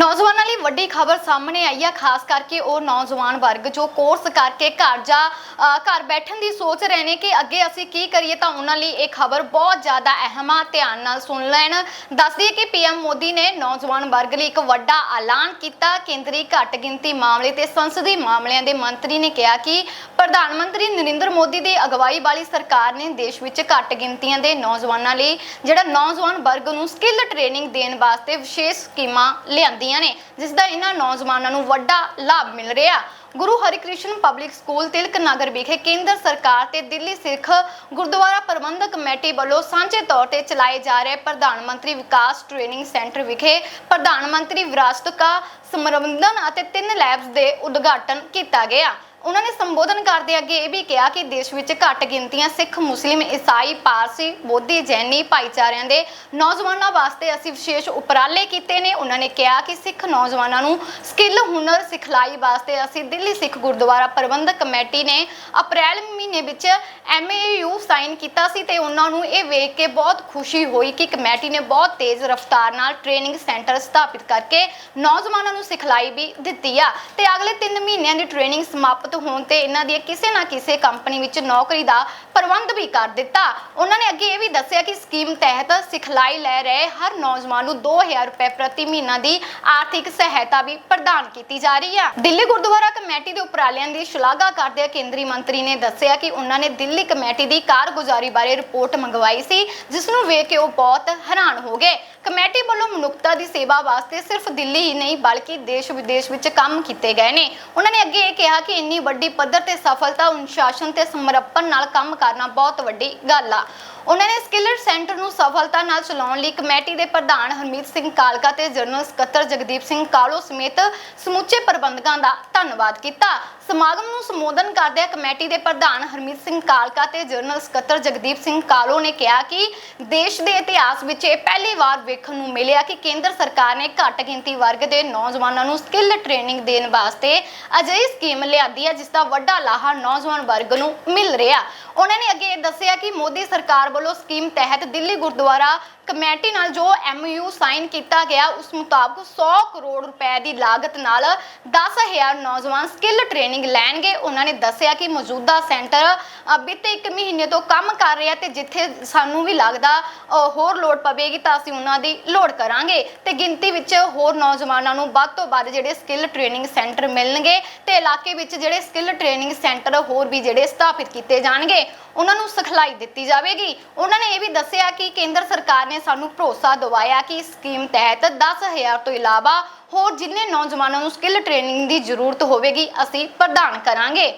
ਨੌਜਵਾਨਾਂ ਲਈ ਵੱਡੀ ਖਬਰ ਸਾਹਮਣੇ ਆਈ ਆ ਖਾਸ ਕਰਕੇ ਉਹ ਨੌਜਵਾਨ ਵਰਗ ਜੋ ਕੋਰਸ ਕਰਕੇ ਘਰ ਜਾ ਅ, ਘਰ ਬੈਠਣ ਦੀ ਸੋਚ ਰਹੇ ਨੇ ਕਿ ਅੱਗੇ ਅਸੀਂ ਕੀ ਕਰੀਏ ਤਾਂ ਉਹਨਾਂ ਲਈ ਇਹ ਖਬਰ ਬਹੁਤ ਜ਼ਿਆਦਾ ਅਹਿਮ ਆ ਧਿਆਨ ਨਾਲ ਸੁਣ ਲੈਣ। ਦੱਸਦੀ ਹੈ ਕਿ ਪੀਐਮ ਮੋਦੀ ਨੇ ਨੌਜਵਾਨ ਵਰਗ ਲਈ ਇੱਕ ਵੱਡਾ ਐਲਾਨ ਕੀਤਾ। ਕੇਂਦਰੀ ਘੱਟ ਗਿਣਤੀ ਮਾਮਲੇ ਤੇ ਸੰਸਦੀ ਮਾਮਲਿਆਂ ਦੇ ਮੰਤਰੀ ਨੇ ਕਿਹਾ ਕਿ ਪ੍ਰਧਾਨ ਮੰਤਰੀ ਨਰਿੰਦਰ ਮੋਦੀ ਦੀ ਅਗਵਾਈ ਵਾਲੀ ਸਰਕਾਰ ਨੇ ਦੇਸ਼ ਵਿੱਚ ਘੱਟ ਗਿਣਤੀਆਂ ਦੇ ਨੌਜਵਾਨਾਂ ਲਈ ਜਿਹੜਾ ਨੌਜਵਾਨ ਵਰਗ ਨੂੰ ਸਕਿੱਲ ਟ੍ਰੇਨਿੰਗ ਦੇਣ ਵਾਸਤੇ ਵਿਸ਼ੇਸ਼ ਸਕੀਮਾਂ ਲਿਆਂਦੀਆਂ ਨੇ, ਜਿਸ ਦਾ ਇਹਨਾਂ ਨੌਜਵਾਨਾਂ ਨੂੰ ਵੱਡਾ ਲਾਭ ਮਿਲ ਰਿਹਾ। ਗੁਰੂ ਹਰਿਕ੍ਰਿਸ਼ਨ ਪਬਲਿਕ ਸਕੂਲ ਤਿਲਕ ਨਗਰ ਵਿਖੇ ਕੇਂਦਰ ਸਰਕਾਰ ਤੇ ਦਿੱਲੀ ਸਿੱਖ ਗੁਰਦੁਆਰਾ ਪ੍ਰਬੰਧਕ ਕਮੇਟੀ ਵੱਲੋਂ ਸਾਂਝੇ ਤੌਰ ਤੇ ਚਲਾਏ ਜਾ ਰਹੇ ਪ੍ਰਧਾਨ ਮੰਤਰੀ ਵਿਕਾਸ ਟ੍ਰੇਨਿੰਗ ਸੈਂਟਰ ਵਿਖੇ ਪ੍ਰਧਾਨ ਮੰਤਰੀ ਵਿਰਾਸਤ ਕਾ ਸਮਰਬੰਧਨ ਅਤੇ ਤਿੰਨ ਲੈਬਸ ਦੇ ਉਦਘਾਟਨ ਕੀਤਾ ਗਿਆ। ਉਹਨਾਂ ਨੇ ਸੰਬੋਧਨ ਕਰਦੇ ਅੱਗੇ ਇਹ ਵੀ ਕਿਹਾ ਕਿ ਦੇਸ਼ ਵਿੱਚ ਘੱਟ ਗਿਣਤੀਆਂ ਸਿੱਖ, ਮੁਸਲਿਮ, ਈਸਾਈ, ਪਾਰਸੀ, ਬੋਧੀ, ਜੈਨੀ ਭਾਈਚਾਰਿਆਂ ਦੇ ਨੌਜਵਾਨਾਂ ਵਾਸਤੇ ਅਸੀਂ ਵਿਸ਼ੇਸ਼ ਉਪਰਾਲੇ ਕੀਤੇ ਨੇ। ਉਹਨਾਂ ਨੇ ਕਿਹਾ ਕਿ ਸਿੱਖ ਨੌਜਵਾਨਾਂ ਨੂੰ ਸਕਿੱਲ, ਹੁਨਰ, ਸਿਖਲਾਈ ਵਾਸਤੇ ਅਸੀਂ ਦਿੱਲੀ ਸਿੱਖ ਗੁਰਦੁਆਰਾ ਪ੍ਰਬੰਧਕ ਕਮੇਟੀ ਨੇ ਅਪ੍ਰੈਲ ਮਹੀਨੇ ਵਿੱਚ ਐਮਏਯੂ ਸਾਈਨ ਕੀਤਾ ਸੀ ਤੇ ਉਹਨਾਂ ਨੂੰ ਇਹ ਵੇਖ ਕੇ ਬਹੁਤ ਖੁਸ਼ੀ ਹੋਈ ਕਿ ਕਮੇਟੀ ਨੇ ਬਹੁਤ ਤੇਜ਼ ਰਫ਼ਤਾਰ ਨਾਲ ਟ੍ਰੇਨਿੰਗ ਸੈਂਟਰ ਸਥਾਪਿਤ ਕਰਕੇ ਨੌਜਵਾਨਾਂ ਨੂੰ ਸਿਖਲਾਈ ਵੀ ਦਿੱਤੀ ਆ। ਤੇ ਅਗਲੇ 3 ਮਹੀਨਿਆਂ ਦੀ ਟ੍ਰੇਨਿੰਗ ਸਮਾਪਤ ਹੋਣ ਤੇ ਇਹਨਾਂ ਦੀ ਕਿਸੇ ਨਾ ਕਿਸੇ ਕੰਪਨੀ ਵਿੱਚ ਨੌਕਰੀ ਦਾ ਪ੍ਰਬੰਧ ਵੀ ਕਰ ਦਿੱਤਾ। ਉਹਨਾਂ ਨੇ ਅੱਗੇ ਇਹ ਵੀ ਦੱਸਿਆ ਕਿ ਸਕੀਮ ਤਹਿਤ ਸਿਖਲਾਈ ਲੈ ਰਹੇ ਹਰ ਨੌਜਵਾਨ ਨੂੰ 2000 ਰੁਪਏ ਪ੍ਰਤੀ ਮਹੀਨਾ ਦੀ ਆਰਥਿਕ ਸਹਾਇਤਾ ਵੀ ਪ੍ਰਦਾਨ ਕੀਤੀ ਜਾ ਰਹੀ ਆ। ਦਿੱਲੀ ਗੁਰਦੁਆਰਾ ਕਮੇਟੀ ਦੇ ਉਪਰਾਲਿਆਂ ਦੀ ਸ਼ਲਾਘਾ ਕਰਦੇ ਕੇਂਦਰੀ ਮੰਤਰੀ ਨੇ ਦੱਸਿਆ ਕਿ ਉਹਨਾਂ ਨੇ ਦਿੱਲੀ ਕਮੇਟੀ ਦੀ ਕਾਰਗੁਜ਼ਾਰੀ ਬਾਰੇ ਰਿਪੋਰਟ ਮੰਗਵਾਈ ਸੀ, ਜਿਸ ਨੂੰ ਵੇਖ ਕੇ ਉਹ ਬਹੁਤ ਹੈਰਾਨ ਹੋ ਗਏ। ਕਮੇਟੀ ਵੱਲੋਂ ਮਨੁੱਖਤਾ ਦੀ ਸੇਵਾ ਵਾਸਤੇ ਸਿਰਫ ਦਿੱਲੀ ਹੀ ਨਹੀਂ, ਬਲਕਿ ਦੇਸ਼ ਵਿਦੇਸ਼ ਵਿੱਚ ਕੰਮ ਕੀਤੇ ਗਏ ਨੇ। ਉਹਨਾਂ ਨੇ ਅੱਗੇ ਇਹ ਕਿਹਾ ਕਿ ਇੰਨੀ ਵੱਡੀ ਪੱਧਰ ਤੇ ਸਫਲਤਾ ਅਨੁਸ਼ਾਸਨ ਤੇ ਸਮਰਪਣ ਨਾਲ ਕੰਮ ਕਰਨਾ ਬਹੁਤ ਵੱਡੀ ਗੱਲ ਆ। ਉਹਨਾਂ ਨੇ ਸਕਿੱਲਡ ਸੈਂਟਰ ਨੂੰ ਸਫਲਤਾ ਨਾਲ ਚਲਾਉਣ ਲਈ ਕਮੇਟੀ ਦੇ ਪ੍ਰਧਾਨ ਹਰਮੀਤ ਸਿੰਘ ਕਾਲਕਾ ਤੇ ਜਨਰਲ ਸਕੱਤਰ ਜਗਦੀਪ ਸਿੰਘ ਕਾਲੋ ਸਮੇਤ ਸਮੁੱਚੇ ਪ੍ਰਬੰਧਕਾਂ ਦਾ ਧੰਨਵਾਦ ਕੀਤਾ। ਸਮਾਗਮ ਨੂੰ ਸੰਬੋਧਨ ਕਰਦਿਆਂ ਕਮੇਟੀ ਦੇ ਪ੍ਰਧਾਨ ਹਰਮੀਤ ਸਿੰਘ ਕਾਲਕਾ ਤੇ ਜਨਰਲ ਸਕੱਤਰ ਜਗਦੀਪ ਸਿੰਘ ਕਾਲੋ ਨੇ ਕਿਹਾ ਕਿ ਦੇਸ਼ ਦੇ ਇਤਿਹਾਸ ਵਿੱਚ ਇਹ ਪਹਿਲੀ ਵਾਰ ਵੇਖਣ ਨੂੰ ਮਿਲਿਆ ਕਿ ਕੇਂਦਰ ਸਰਕਾਰ ਨੇ ਘੱਟ ਗਿਣਤੀ ਵਰਗ ਦੇ ਨੌਜਵਾਨਾਂ ਨੂੰ ਸਕਿੱਲ ਟ੍ਰੇਨਿੰਗ ਦੇਣ ਵਾਸਤੇ ਅਜਿਹੀ ਸਕੀਮ ਲਿਆਂਦੀ ਹੈ ਜਿਸ ਦਾ ਵੱਡਾ ਲਾਹਾ ਨੌਜਵਾਨ ਵਰਗ ਨੂੰ ਮਿਲ ਰਿਹਾ। ਉਹਨਾਂ ਨੇ ਅੱਗੇ ਇਹ ਦੱਸਿਆ ਕਿ ਮੋਦੀ ਸਰਕਾਰ ਵੱਲੋਂ ਸਕੀਮ ਤਹਿਤ ਦਿੱਲੀ ਗੁਰਦੁਆਰਾ ਕਮੇਟੀ ਨਾਲ ਜੋ ਐਮਯੂ ਸਾਈਨ ਕੀਤਾ ਗਿਆ, ਉਸ ਮੁਤਾਬਕ 100 ਕਰੋੜ ਰੁਪਏ ਦੀ ਲਾਗਤ ਨਾਲ 10000 ਨੌਜਵਾਨ ਸਕਿੱਲ ਟ੍ਰੇਨਿੰਗ ਲੈਣਗੇ। ਉਹਨਾਂ ਨੇ ਦੱਸਿਆ ਕਿ ਮੌਜੂਦਾ ਸੈਂਟਰ ਬੀਤੇ 1 ਮਹੀਨੇ ਤੋਂ ਕੰਮ ਕਰ ਰਿਹਾ ਤੇ ਜਿੱਥੇ ਸਾਨੂੰ ਵੀ ਲੱਗਦਾ ਹੋਰ ਲੋੜ ਪਵੇਗੀ ਤਾਂ ਅਸੀਂ ਉਹਨਾਂ ਦੀ ਲੋੜ ਕਰਾਂਗੇ। ਤੇ ਗਿਣਤੀ ਵਿੱਚ ਹੋਰ ਨੌਜਵਾਨਾਂ ਨੂੰ ਵੱਧ ਤੋਂ ਵੱਧ ਜਿਹੜੇ ਸਕਿੱਲ ਟ੍ਰੇਨਿੰਗ ਸੈਂਟਰ ਮਿਲਣਗੇ ਤੇ ਇਲਾਕੇ ਵਿੱਚ ਜਿਹੜੇ ਸਕਿੱਲ ਟ੍ਰੇਨਿੰਗ ਸੈਂਟਰ ਹੋਰ ਵੀ ਜਿਹੜੇ ਸਥਾਪਿਤ ਕੀਤੇ ਜਾਣਗੇ, ਉਹਨਾਂ ਨੂੰ ਸਿਖਲਾਈ ਦਿੱਤੀ ਜਾਵੇਗੀ। ਉਹਨਾਂ ਨੇ ਇਹ ਵੀ ਦੱਸਿਆ ਕਿ ਕੇਂਦਰ ਸਰਕਾਰ ਨੇ ਨੇ ਸਾਨੂੰ ਭਰੋਸਾ ਦਿਵਾਇਆ ਕਿ ਇਸ ਸਕੀਮ ਤਹਿਤ 10000 ਤੋਂ ਇਲਾਵਾ ਹੋਰ ਜਿੰਨੇ ਨੌਜਵਾਨਾਂ ਨੂੰ ਸਕਿੱਲ ਟ੍ਰੇਨਿੰਗ ਦੀ ਜ਼ਰੂਰਤ ਹੋਵੇਗੀ, ਅਸੀਂ ਪ੍ਰਦਾਨ ਕਰਾਂਗੇ।